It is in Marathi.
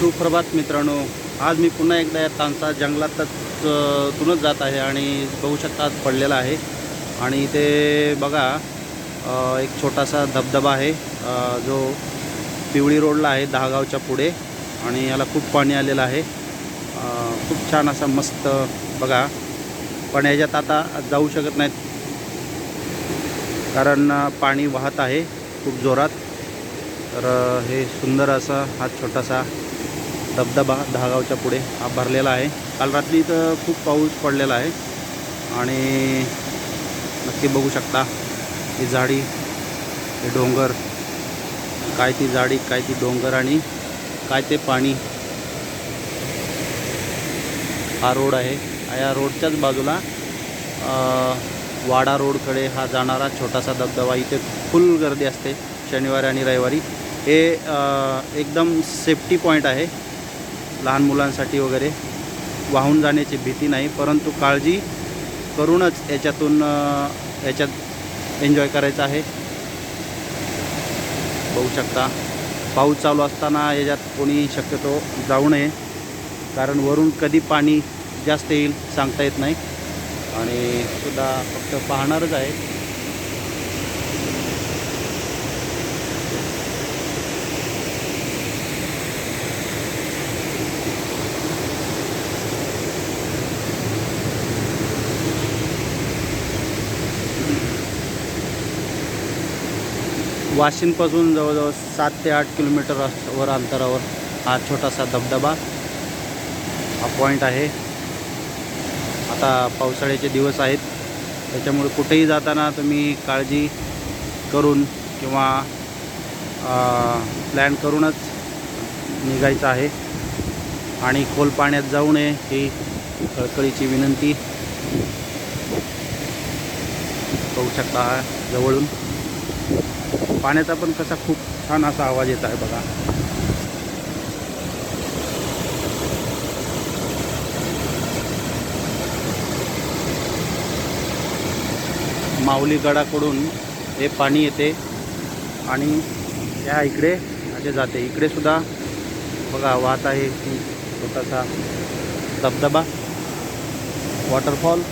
सुप्रभात मित्रांनो. आज मी पुन्हा एकदा या तांसा जंगलातच तूनच जात आहे आणि बघू शकता आज पडलेला आहे. आणि इथे बघा एक छोटासा धबधबा आहे. जो पिवळी रोडला आहे दहागावच्या पुढे. आणि याला खूप पाणी आलेलं आहे. खूप छान असा मस्त बघा. पण याच्यात आता जाऊ शकत नाहीत. कारण पाणी वाहत आहे खूप जोरात. तर हे सुंदर असा हा छोटासा धबधबा दहागावच्या पुढे हा भरलेला आहे. काल रात्री इथं खूप पाऊस पडलेला आहे. आणि नक्की बघू शकता ही झाडी हे डोंगर काय ती झाडी काय ती डोंगर आणि काय ते पाणी. हा रोड आहे. या रोडच्याच बाजूला वाडा रोडकडे हा जाणारा छोटासा धबधबा. इथे फुल गर्दी असते शनिवारी आणि रविवारी. हे एकदम सेफ्टी पॉईंट आहे. लहान मुलांसाठी वगैरे वाहून जाण्याची भीती नाही परंतु काळजी करूनच याच्यातून याच्यात एन्जॉय करायचं आहे. बघू शकता पाऊस चालू असताना याच्यात कोणी शक्यतो जाऊ नये कारण वरून कधी पाणी जास्त येईल सांगता येत नाही. आणि सुद्धा फक्त पाहणारच आहे. वाशिमपासून जवळजवळ सात ते आठ किलोमीटर वर अंतरावर हा छोटासा धबधबा हा पॉईंट आहे. आता पावसाळ्याचे दिवस आहेत. त्याच्यामुळे कुठेही जाताना तुम्ही काळजी करून किंवा प्लॅन करूनच निघायचं आहे. आणि खोल पाण्यात जाऊ नये ही कळकळीची विनंती. करू शकता जवळून. पाण्याचा पण कसा खूप छान असा आवाज येत आहे बघा. माऊली गडाकडून हे पाणी येते आणि या इकडे असे जाते. इकडे सुद्धा बघा वाहत आहे की छोटासा धबधबा वॉटरफॉल